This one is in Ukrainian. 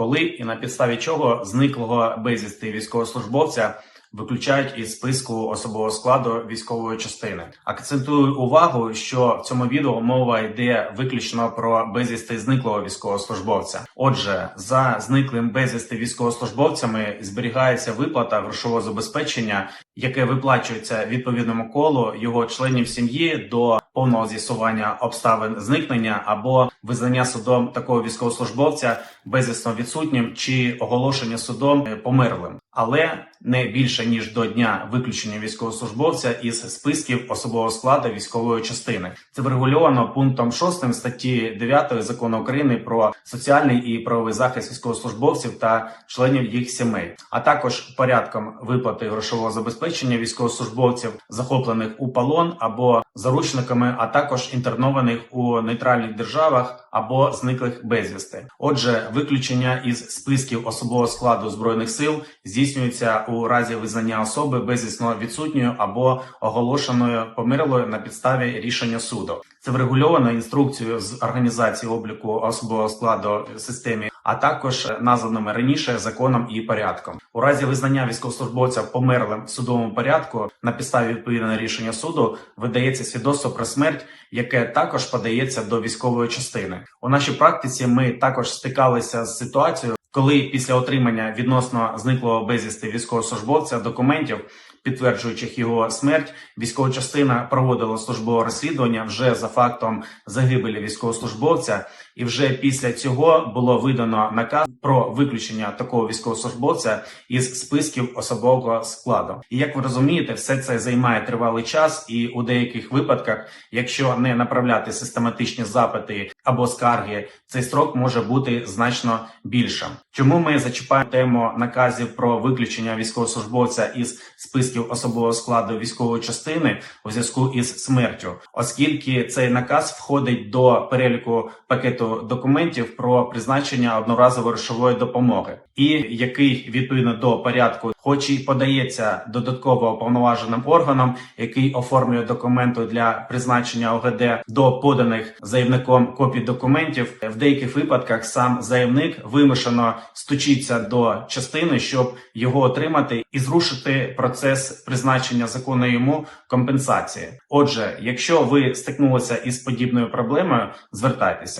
коли і на підставі чого зниклого безвісти військовослужбовця виключають із списку особового складу військової частини. Акцентую увагу, що в цьому відео мова йде виключно про безвісти зниклого військовослужбовця. Отже, за зниклим безвісти військовослужбовцями зберігається виплата грошового забезпечення, яке виплачується відповідному колу його членів сім'ї до повного з'ясування обставин зникнення або визнання судом такого військовослужбовця безвісно відсутнім чи оголошення судом е, померлим, але не більше ніж до дня виключення військовослужбовця із списків особового складу військової частини. Це врегульовано пунктом 6 статті 9 закону України про соціальний і правовий захист військовослужбовців та членів їх сімей, а також порядком виплати грошового забезпечення військовослужбовців, захоплених у полон або заручниками, а також інтернованих у нейтральних державах або зниклих безвісти. Отже, виключення із списків особового складу збройних сил здійснюється у разі визнання особи безвісно відсутньою або оголошеною померлою на підставі рішення суду. Це врегульовано інструкцією з організації обліку особового складу в системі, а також названими раніше законом і порядком. У разі визнання військовослужбовця померлим в судовому порядку на підставі відповідного рішення суду видається свідоцтво про смерть, яке також подається до військової частини. У нашій практиці ми також стикалися з ситуацією, коли після отримання відносно зниклого безвісти військовослужбовця документів, підтверджуючих його смерть, військова частина проводила службове розслідування вже за фактом загибелі військовослужбовця, і вже після цього було видано наказ про виключення такого військовослужбовця із списків особового складу. І як ви розумієте, все це займає тривалий час, і у деяких випадках, якщо не направляти систематичні запити або скарги, цей строк може бути значно більшим. Чому ми зачіпаємо тему наказів про виключення військовослужбовця із списків особового складу військової частини у зв'язку із смертю, оскільки цей наказ входить до переліку пакету документів про призначення одноразової грошової допомоги, і який відповідно до порядку, хоч і подається додатково уповноваженим органом, який оформлює документи для призначення ОГД до поданих заявником копій документів, в деяких випадках сам заявник вимушено стучиться до частини, щоб його отримати і зрушити процес призначення законної йому компенсації. Отже, якщо ви стикнулися із подібною проблемою, звертайтеся.